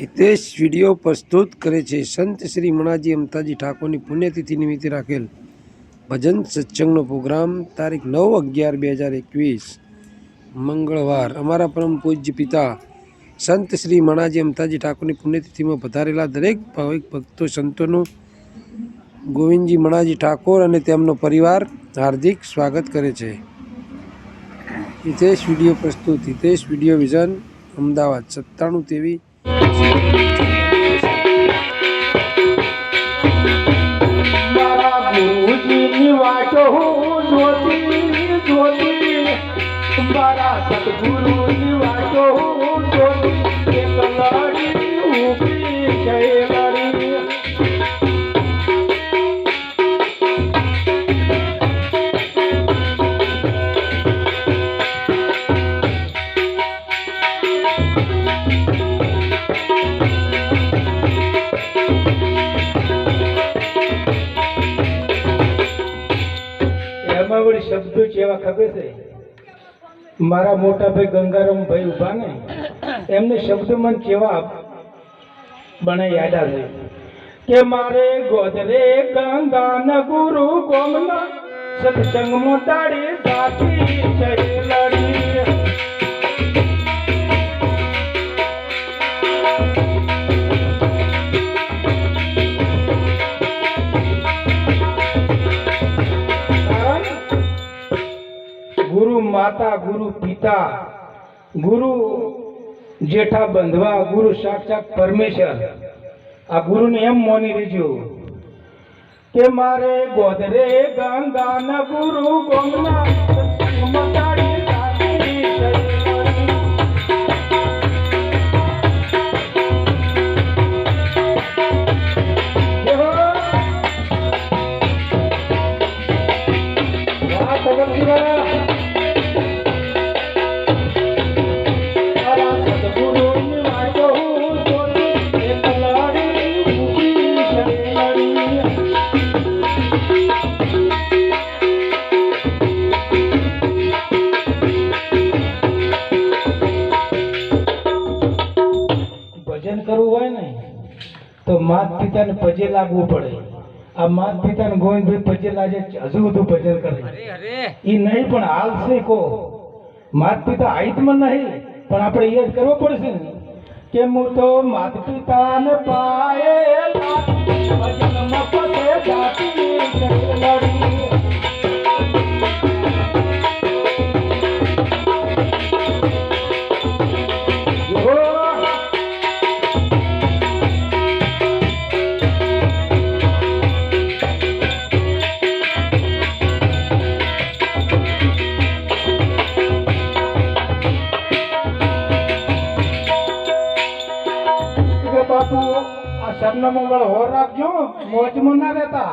Hitesh video પ્રસ્તુત કરે છે. સંત શ્રી મણાજી અમતાજી ઠાકોરની પુણ્યતિથિ નિમિત્તે રાખેલ ભજન સત્સંગનો પ્રોગ્રામ તારીખ નવ અગિયાર બે હજાર એકવીસ મંગળવાર. અમારા પરમ પૂજ્ય પિતા સંત શ્રી મણાજી અમતાજી ઠાકોરની પુણ્યતિથિમાં પધારેલા દરેક ભાવિક ભક્તો, સંતોનું ગોવિંદજી મણાજી ઠાકોર અને તેમનો પરિવાર હાર્દિક સ્વાગત કરે છે. હિતેશ વીડિયો પ્રસ્તુત. Hitesh video vision Ahmedabad. સત્તાણું તેવી ગુરુજીની હું જોતી જોતી. મારા એમાં વળી છે કેવા ખબર છે? મારા મોટા ભાઈ ગંગારામભાઈ ઊભા ને, એમને શબ્દ મને કેવા બને યાદ આવે. કે મારે ગોદરે ગંગા ગુરુ ગોમના સત્સંગ મોટાડી સાથી છે માતા, ગુરુ, પિતા, ગુરુ જેઠા બંધવા, ગુરુ સાક્ષાત પરમેશ્વર. આ ગુરુને એમ મોની લેજો કે મારે ગોદરે ગંગા ન ગુરુ ગોમના મતાડી સાચી ભજન કરવું હોય ને તો માત પિતાને પજે લાગવું પડે. આ માત પિતાને ગોવિંદભાઈ પજે લાગે હજુ બધું ભજન કરે. એ નહીં પણ હાલ છે કો. માત પિતા હાઈટમાં નહીં પણ આપણે એ જ કરવો પડશે ને. કે હું તો માત પિતાને પાયે ભજનમાં બાપુ આ સરનામું વાળો હોર રાખજો. મોજમાં ના રહેતા.